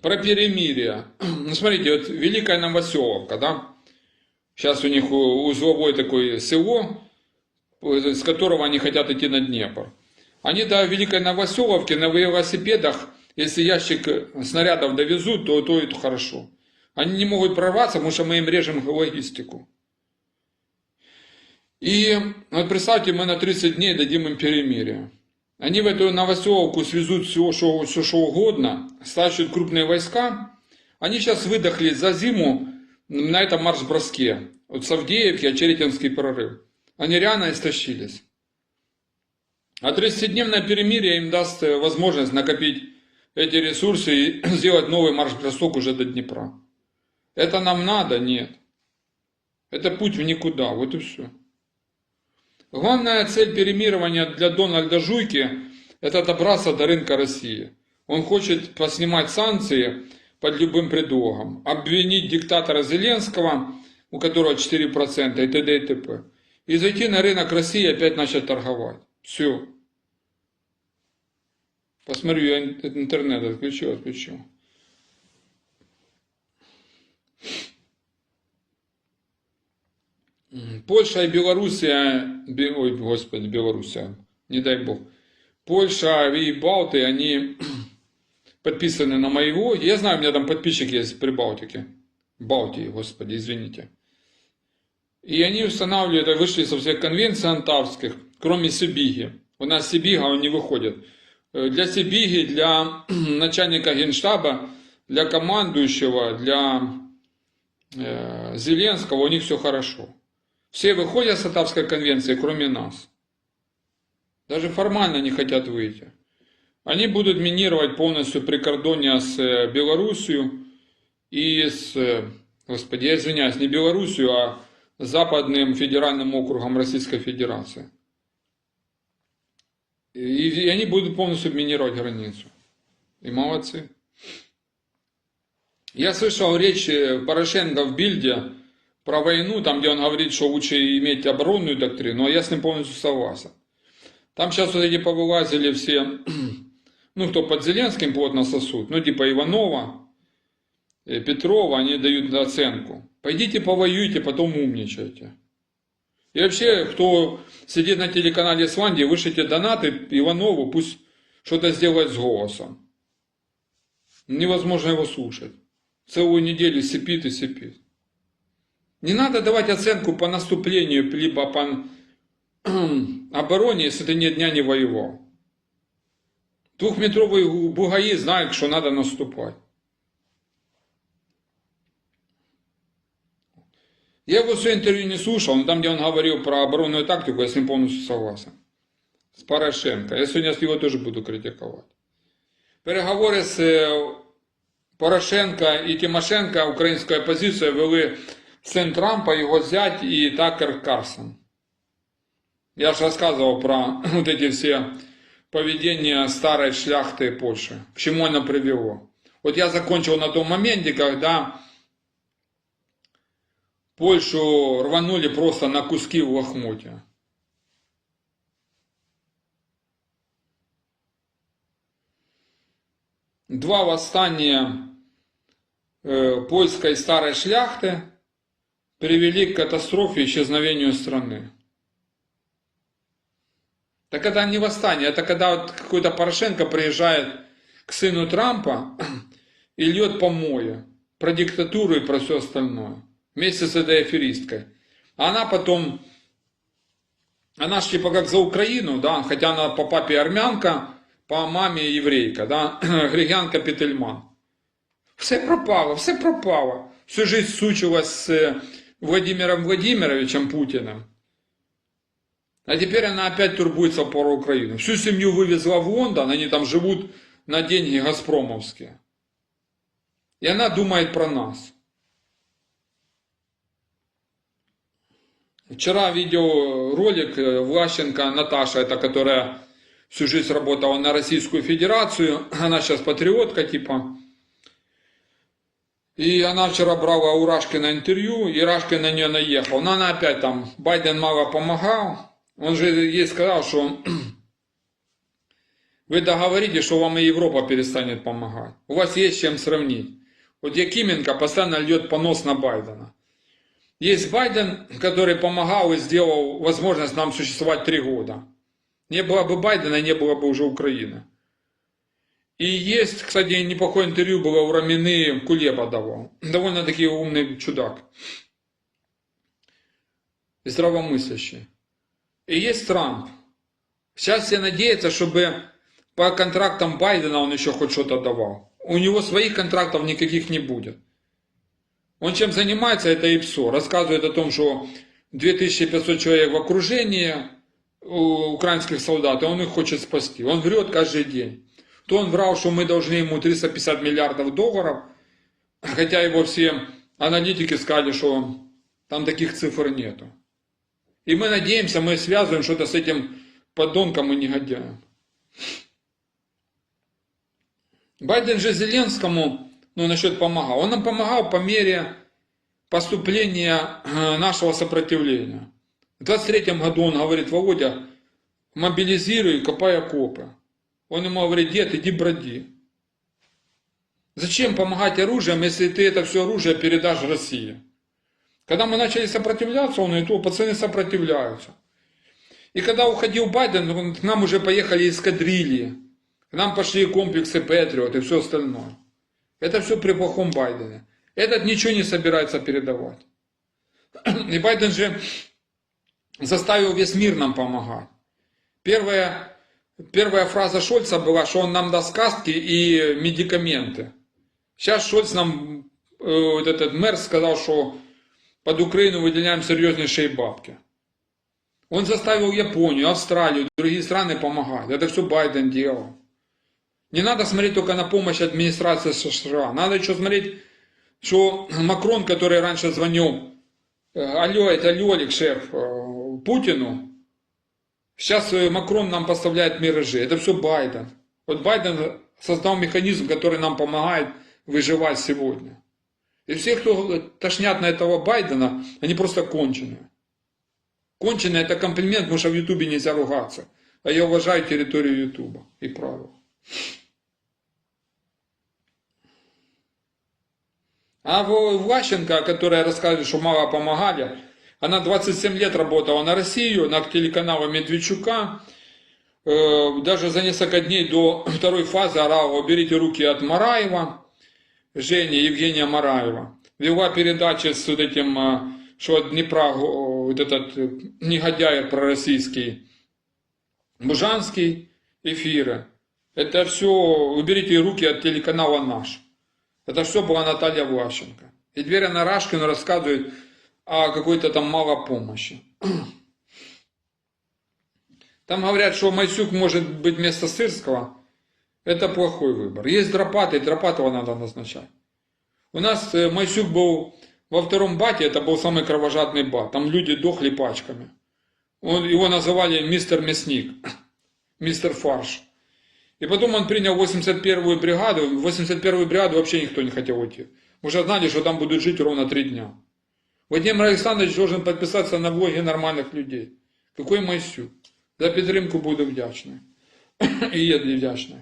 про перемирие. Ну, смотрите, вот Великая Новоселовка, да? Сейчас у них у- узловое такое село, с которого они хотят идти на Днепр. Они до Великой Новоселовки на велосипедах, если ящик снарядов довезут, то то это хорошо. Они не могут прорваться, потому что мы им режем логистику. И вот представьте, мы на 30 дней дадим им перемирие. Они в эту Новоселовку свезут все, что, все, что угодно, стащат крупные войска. Они сейчас выдохли за зиму на этом марш-броске. Вот с Авдеевки, Очеретинский прорыв. Они реально истощились. А 30-дневное перемирие им даст э, возможность накопить эти ресурсы и сделать новый марш-бросок уже до Днепра. Это нам надо? Нет. Это путь в никуда. Вот и все. Главная цель перемирования для Дональда Жуйки – это добраться до рынка России. Он хочет поснимать санкции под любым предлогом, обвинить диктатора Зеленского, у которого 4% и т.д. и т.п. И зайти на рынок России и опять начать торговать. Все. Посмотрю, я ин- интернет отключу, отключу. М, Польша и Белоруссия, Бе- ой, господи, Белоруссия, не дай бог. Польша и Балты, они подписаны на моего. Я знаю, у меня там подписчик есть при Балтике. Балтии, господи, извините. И они устанавливают, вышли со всех конвенций антарских, кроме Сибиги. У нас Сибига, он не выходит. Э, Для Сибиги, для начальника генштаба, для командующего, для э, Зеленского, у них все хорошо. Все выходят с Атавской конвенции, кроме нас. Даже формально не хотят выйти. Они будут минировать полностью прикордонье с э, Белоруссией и с, э, господи, я извиняюсь, не Белоруссию, а Западным федеральным округом Российской Федерации. И, и они будут полностью минировать границу. И молодцы. Я слышал речь э, Порошенко в Бильде про войну, там, где он говорит, что лучше иметь оборонную доктрину, а я с ним полностью согласен. Там сейчас вот эти повылазили все, ну, кто под Зеленским плотно сосут, ну, типа Иванова, э, Петрова, они дают оценку. Пойдите повоюйте, потом умничайте. И вообще, кто сидит на телеканале Исландии, вышлите донаты Иванову, пусть что-то сделает с голосом. Невозможно его слушать. Целую неделю сипит и сипит. Не надо давать оценку по наступлению, либо по обороне, если ты ни дня не воевал. Двухметровые бугаи знают, что надо наступать. Я его все интервью не слушал, но там, где он говорил про оборонную тактику, я с ним полностью согласен. С Порошенко. Я сегодня его тоже буду критиковать. Переговори з е, Порошенка і Тимошенка, українська опозиція, вели син Трампа, його зять і Такер Карсон. Я же рассказывал про вот эти все поведения старой шляхты Польши, к чему оно привело. Вот я закончил на том моменте, когда Польшу рванули просто на куски в лохмотья. Два восстания э, польской старой шляхты привели к катастрофе и исчезновению страны. Так это не восстание, это когда вот какой-то Порошенко приезжает к сыну Трампа и льет помои про диктатуру и про все остальное. Вместе с этой аферисткой. А она потом, она ж типа как за Украину, да, хотя она по папе армянка, по мамі єврейка, да? Григянка Петельман. Все пропало, все пропало. Всю жизнь сучилась с Владимиром Владимировичем Путиным. А теперь она опять турбуется про Украину. Всю семью вывезла в Лондон, они там живут на деньги газпромовские. И она думает про нас. Вчера видел ролик э, Влащенко Наташа, это которая всю жизнь работала на Российскую Федерацию, она сейчас патриотка типа. И она вчера брала у Рашкина интервью, и Рашкин на нее наехал. Но она опять там, Байден мало помогал. Он же ей сказал, что Вы договоритесь, что вам и Европа перестанет помогать. У вас есть чем сравнить. Вот Якименко постоянно льет понос на Байдена. Есть Байден, который помогал и сделал возможность нам существовать три года. Не было бы Байдена, не было бы уже Украины. И есть, кстати, неплохое интервью было у Рамины, Кулеба давал. Довольно-таки умный чудак. И здравомыслящий. И есть Трамп. Сейчас все надеются, чтобы по контрактам Байдена он еще хоть что-то давал. У него своих контрактов никаких не будет. Он чем занимается, это ИПСО. Рассказывает о том, что 2500 человек в окружении украинских солдат, и он их хочет спасти. Он врет каждый день. То он врал, что мы должны ему 350 миллиардов долларов, хотя его все аналитики сказали, что там таких цифр нету. И мы надеемся, мы связываем что-то с этим подонком и негодяем. Байден же Зеленскому, ну, насчет помогал. Он нам помогал по мере поступления э, нашего сопротивления. В 23 году он говорит, Володя, мобилизируй, копай окопы. Он ему говорит, дед, иди броди. Зачем помогать оружием, если ты это все оружие передашь России? Когда мы начали сопротивляться, он и то, пацаны сопротивляются. И когда уходил Байден, к нам уже поехали эскадрильи. К нам пошли комплексы Патриот и все остальное. Это все при плохом Байдене. Этот ничего не собирается передавать. И Байден же заставил весь мир нам помогать. Первая, первая фраза Шольца была, что он нам даст каски и медикаменты. Сейчас Шольц нам, э, вот этот мэр сказал, что под Украину выделяем серьезнейшие бабки. Он заставил Японию, Австралию, другие страны помогать. Это все Байден делал. Не надо смотреть только на помощь администрации США. Надо еще смотреть, что Макрон, который раньше звонил, э, алло, это Лёлик, шеф, э, Путину, сейчас э, Макрон нам поставляет миражи. Это все Байден. Вот Байден создал механизм, который нам помогает выживать сегодня. И все, кто тошнят на этого Байдена, они просто конченые. Конченые это комплимент, потому что в Ютубе нельзя ругаться. А я уважаю территорию Ютуба и правила. А Влащенко, которая рассказывает, что мало помогали, она 27 лет работала на Россию, на телеканале Медведчука. Э, даже за несколько дней до второй фазы орала, уберите руки от Мараева, Жени, Евгения Мараева. Вела передачи с вот этим, э, что от Днепра, вот этот э, негодяй пророссийский, Бужанский, эфиры. Это все, уберите руки от телеканала «Наш». Это все была Наталья Влащенко. И теперь она Рашкину рассказывает о какой-то там мало помощи. Там говорят, что Майсюк может быть вместо Сырского. Это плохой выбор. Есть Дропаты, Дропатова надо назначать. У нас э, Майсюк был во втором бате, это был самый кровожадный бат. Там люди дохли пачками. Он, его называли мистер Мясник, мистер Фарш. И потом он принял 81-ю бригаду. В 81-ю бригаду вообще никто не хотел уйти. Уже знали, что там будут жить ровно три дня. Владимир Александрович должен подписаться на влоги нормальных людей. Какой Майсюк. За підтримку буду вдячний. І є вдячний.